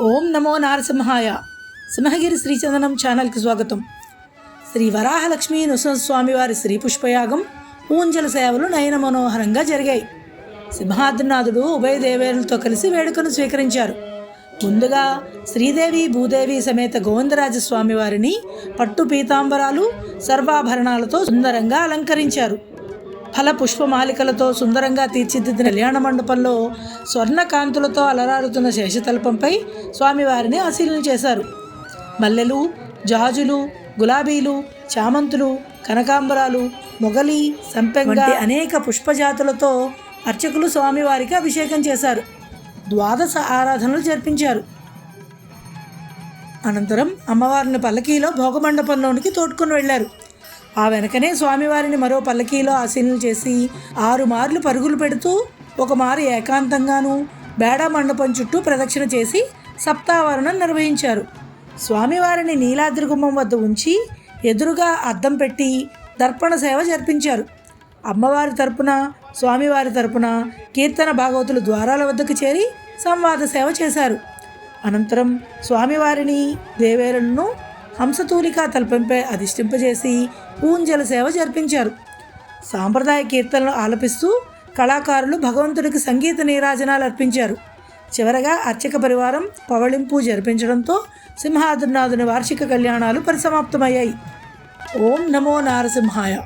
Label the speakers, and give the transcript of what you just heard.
Speaker 1: ఓం నమో నారసింహాయ. సింహగిరి శ్రీచందనం ఛానల్కి స్వాగతం. శ్రీ వరాహలక్ష్మీ నృసింహస్వామివారి శ్రీ పుష్పయాగం ఊంజల సేవలు నయన మనోహరంగా జరిగాయి. సింహాద్రినాథుడు ఉభయ దేవేరులతో కలిసి వేడుకను స్వీకరించారు. ముందుగా శ్రీదేవి భూదేవి సమేత గోవిందరాజ స్వామివారిని పట్టు పీతాంబరాలు సర్వాభరణాలతో సుందరంగా అలంకరించారు. ఫల పుష్పమాలికలతో సుందరంగా తీర్చిదిద్దిన కళ్యాణ మండపంలో స్వర్ణ కాంతులతో అలరారుతున్న శేషతల్పంపై స్వామివారిని ఆశీలన చేశారు. మల్లెలు జాజులు గులాబీలు చామంతులు కనకాంబరాలు మొగలి సంపెంగ అనేక పుష్పజాతులతో అర్చకులు స్వామివారికి అభిషేకం చేశారు. ద్వాదశ ఆరాధనలు జరిపించారు. అనంతరం అమ్మవారిని పల్లకీలో భోగమండపంలోనికి తోడ్కొని వెళ్ళారు ఆ వెనకనే స్వామివారిని మరో పల్లకీలో ఆశీనులు చేసి ఆరు మార్లు పరుగులు పెడుతూ ఒక మారు ఏకాంతంగాను బేడా మండపం చుట్టూ ప్రదక్షిణ చేసి సప్తావరణం నిర్వహించారు. స్వామివారిని నీలాద్రి గుమ్మం వద్ద ఉంచి ఎదురుగా అద్దం పెట్టి దర్పణ సేవ జరిపించారు. అమ్మవారి తరపున స్వామివారి తరపున కీర్తన భాగవతులు ద్వారాల వద్దకు చేరి సంవాద సేవ చేశారు. అనంతరం స్వామివారిని దేవేరులను హంసతూలిక తల్పంపై అధిష్టింపజేసి ఊంజల సేవ జరిపించారు. సాంప్రదాయ కీర్తనలు ఆలపిస్తూ కళాకారులు భగవంతుడికి సంగీత నీరాజనాలు అర్పించారు. చివరగా అర్చక పరివారం పవళింపు జరిపించడంతో సింహాద్రినాథుని వార్షిక కళ్యాణాలు పరిసమాప్తమయ్యాయి. ఓం నమో నారసింహాయ.